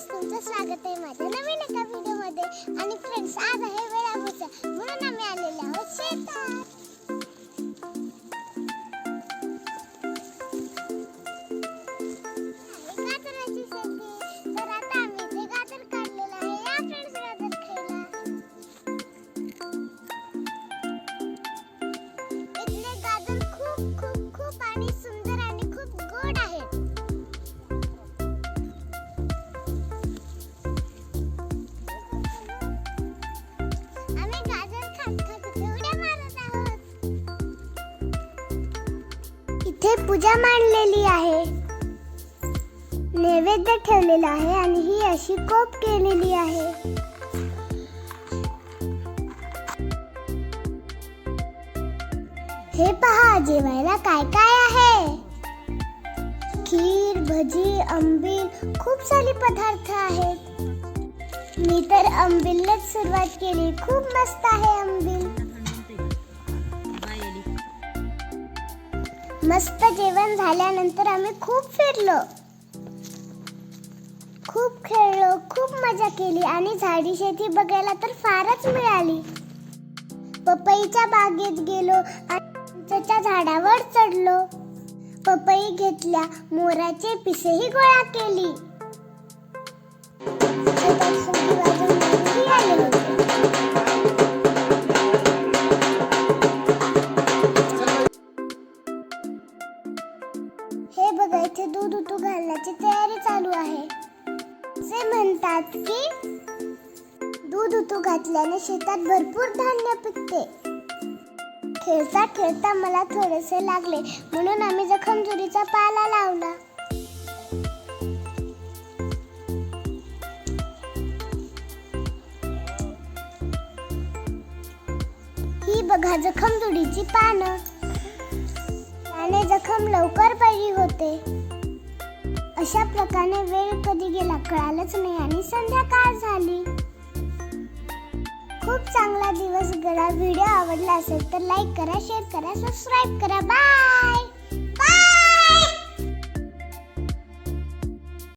Friends तुमचं स्वागत आहे माझ्या नवीन एका व्हिडिओमध्ये आणि फ्रेंड्स आज आहे इथे पूजा मांडलेली आहे. नैवेद्य ठेवलेला आहे आणि ही अशी कोप केलेली आहे. हे पहा, जेवायला काय काय आहे? खीर, भजी आंबील खूप सारे पदार्थ आहेत. मी तर आंबीलच सुरुवात केली. खूप मस्त आहे मस्त जेवण झाल्यानंतर आम्ही खूप फिरलो. खूप खेळलो खूप मजा केली आणि झाडी शेती बघायला तर फारच मिळाली. पपईच्या बागेत गेलो आणि झाडावर चढलो. पपई घेतल्या मोराचे पिसेही गोळा केली. बघायचे दूध उतू घालण्याची तयारी चालू आहे. असे म्हणतात की दूध उतू घातल्याने शेतात भरपूर धान्य पिकते. खेळता खेळता मला थोडेसे लागले म्हणून आम्ही जखमजुरीचा पाला लावला. ही बघा जखमजुडीची पानं. त्याने जखम लवकर बरी होते. अशा प्रकारे वेळ कधी गेला कळालंच नाही आणि संध्याकाळ झाली. खूप चांगला दिवस घडा व्हिडिओ आवडला असेल तर लाईक करा शेअर करा सबस्क्राईब करा. बाय